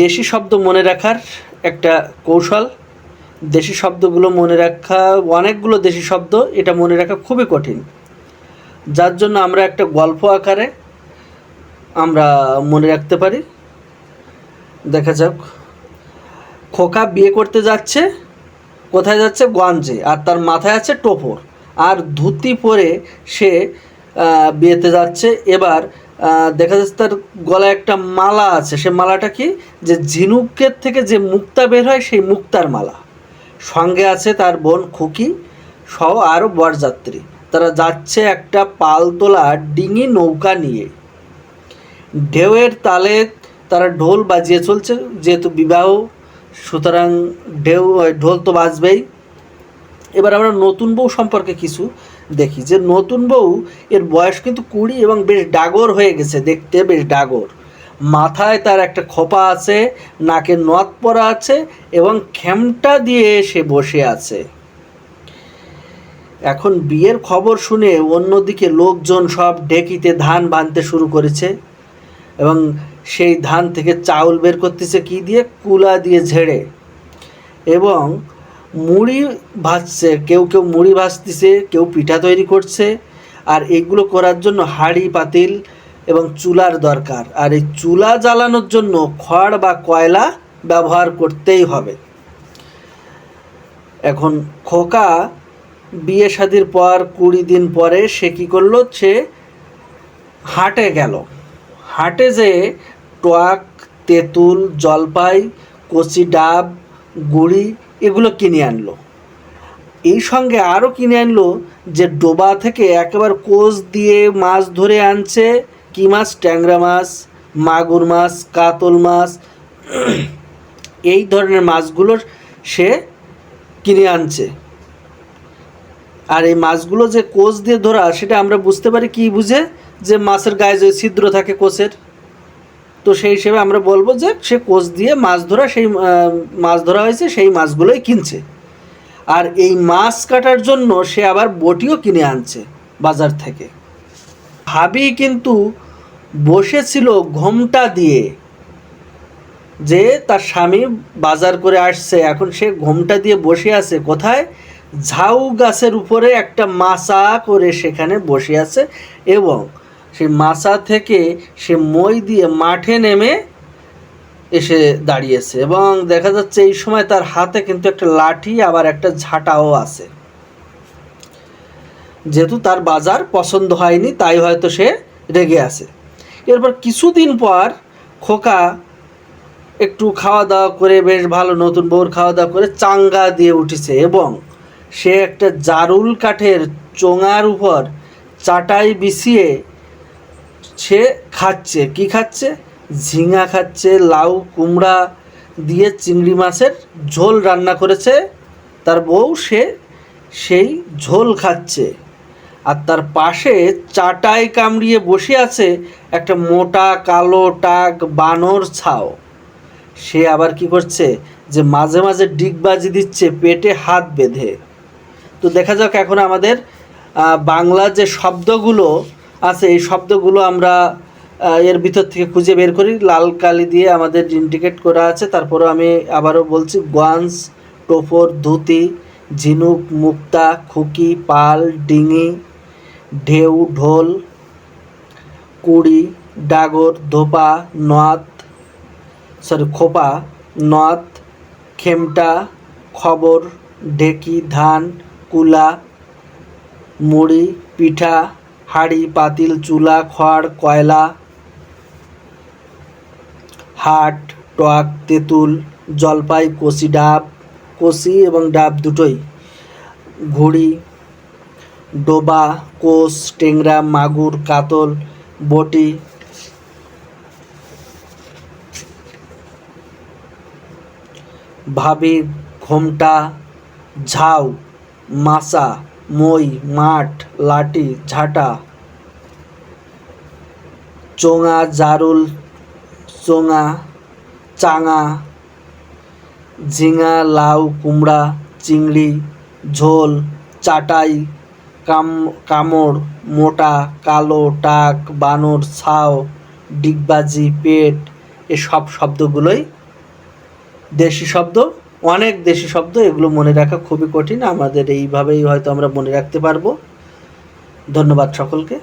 দেশি শব্দ মনে রাখার একটা কৌশল। দেশি শব্দগুলো মনে রাখা, অনেকগুলো দেশি শব্দ এটা মনে রাখা খুবই কঠিন। যার জন্য আমরা একটা গল্প আকারে আমরা মনে রাখতে পারি। দেখা যাক। খোকা বিয়ে করতে যাচ্ছে, কোথায় যাচ্ছে? গঞ্জে। আর তার মাথায় আছে টোপর। আর ধুতি পরে সে বিয়েতে যাচ্ছে। এবার দেখা যাচ্ছে তার গলায় একটা মালা আছে। সে মালাটা কি? যে ঝিনুকের থেকে যে মুক্তা বের হয়, সেই মুক্তার মালা। সঙ্গে আছে তার বোন খুকি সহ আরও বরযাত্রী। তারা যাচ্ছে একটা পালতোলা ডিঙি নৌকা নিয়ে। ঢেউয়ের তালে তারা ঢোল বাজিয়ে চলছে। যেহেতু বিবাহ, সুতরাং ঢেউ, ঢোল তো বাজবেই। এবার আমরা নতুন বউ সম্পর্কে কিছু। দেখি যে নতুন বউ, এর বয়স কিন্তু কুড়ি এবং বেশ ডাগর হয়ে গেছে, দেখতে বেশ ডাগর। মাথায় তার একটা খোপা আছে, নাকে নথ পরা আছে এবং খেমটা দিয়ে সে বসে আছে। এখন বিয়ের খবর শুনে অন্যদিকে লোকজন সব ঢেকিতে ধান বাঁধতে শুরু করেছে এবং সেই ধান থেকে চাউল বের করতেছে কি দিয়ে? কুলা দিয়ে ঝেড়ে। এবং মুড়ি ভাজছে, কেউ কেউ মুড়ি ভাজতেছে, কেউ পিঠা তৈরি করছে, আর এগুলো করার জন্য হাঁড়ি, পাতিল এবং চুলার দরকার। আর এই চুলা জ্বালানোর জন্য খড় বা কয়লা ব্যবহার করতেই হবে। এখন খোকা বিয়ে শাদির পর, কুড়ি দিন পরে সে কী করল? সে হাটে গেল। হাটে যে টক তেঁতুল, জলপাই, কচি ডাব, গুড়ি এগুলো কিনে আনলো। এই সঙ্গে আরও কিনে আনলো যে ডোবা থেকে একেবারে কোষ দিয়ে মাছ ধরে আনছে। কী মাছ? ট্যাংরা মাছ, মাগুর মাছ, কাতল মাছ। এই ধরনের মাছগুলো সে কিনে আনছে। আর এই মাছগুলো যে কোষ দিয়ে ধরা, সেটা আমরা বুঝতে পারি কি বুঝে? যে মাছের গায়ে যে ছিদ্র থাকে কোষের তো সেই হিসেবে আমরা বলব যে সে কোচ দিয়ে মাছ ধরা, সেই মাছ ধরা হয়েছে, সেই মাছগুলোই কিনছে। আর এই মাছ কাটার জন্য সে আবার বটিও কিনে আনছে বাজার থেকে। ভাবি কিন্তু বসেছিল ঘোমটা দিয়ে যে তার স্বামী বাজার করে আসছে, এখন সে ঘোমটা দিয়ে বসে আছে কোথায়? ঝাউ গাছের উপরে একটা মাচা করে সেখানে বসে আছে এবং সেই মাচা থেকে সে মই দিয়ে মাঠে নেমে এসে দাঁড়িয়েছে এবং দেখা যাচ্ছে এই সময় তার হাতে কিন্তু একটা লাঠি, আবার একটা ঝাঁটাও আছে। যেহেতু তার বাজার পছন্দ হয়নি, তাই হয়তো সে রেগে আছে। এরপর কিছুদিন পর খোকা একটু খাওয়া দাওয়া করে, বেশ ভালো নতুন বউর খাওয়া দাওয়া করে চাঙ্গা দিয়ে উঠেছে এবং সে একটা জারুল কাঠের চোঙার উপর চাটাই বিছিয়ে সে খাচ্ছে, কি খাচ্ছে? ঝিঙা খাচ্ছে, লাউ, কুমড়া দিয়ে চিংড়ি মাছের ঝোল রান্না করেছে। তার বউ সে সেই ঝোল খাচ্ছে। আর তার পাশে চাটাই কামড়িয়ে বসে আছে একটা মোটা কালো টাক বানর ছাও। সে আবার কি করছে? যে মাঝে মাঝে ডিগবাজি দিচ্ছে, পেটে হাত বেঁধে। তো দেখা যাক এখন আমাদের বাংলা যে শব্দগুলো আছে, এই শব্দগুলো আমরা এর ভিতর থেকে খুঁজে বের করি। লাল কালি দিয়ে আমাদের ইন্ডিকেট করা আছে। তারপরে আমি আবারও বলছি গোয়ান্স টোপর ধুতি, ঝিনুক, মুক্তা, খুকি, পাল, ডিঙি, ঢেউ, ঢোল, কুড়ি, ডাগর, ধোপা, নথ সরি খোপা, নথ, খেমটা, খবর, ঢেকি, ধান, কুলা, মুড়ি, পিঠা হাঁড়ি, পাতিল, চুলা খড় কয়লা, হাট, টক, তেঁতুল, জলপাই কচি ডাব কচি এবং ডাব দুটোই। ঘুড়ি, ডোবা, কোষ টেংরা মাগুর, কাতল, বটি, ভাবি, ঘোমটা, ঝাউ মাসা মই, মাঠ, লাঠি, ঝাঁটা, চোঙা, জারুল, চোঙা, চাঙা, ঝিঙা, লাউ, কুমড়া, চিংড়ি, ঝোল, চাটাই, কাম, কামড়, মোটা, কালো, টাক, বানর, ছাও, ডিগবাজি, পেট, এসব শব্দগুলোই দেশি শব্দ। অনেক দেশি শব্দ, এগুলো মনে রাখা খুবই কঠিন। আমাদের এইভাবেই হয়তো আমরা মনে রাখতে পারব। ধন্যবাদ সকলকে।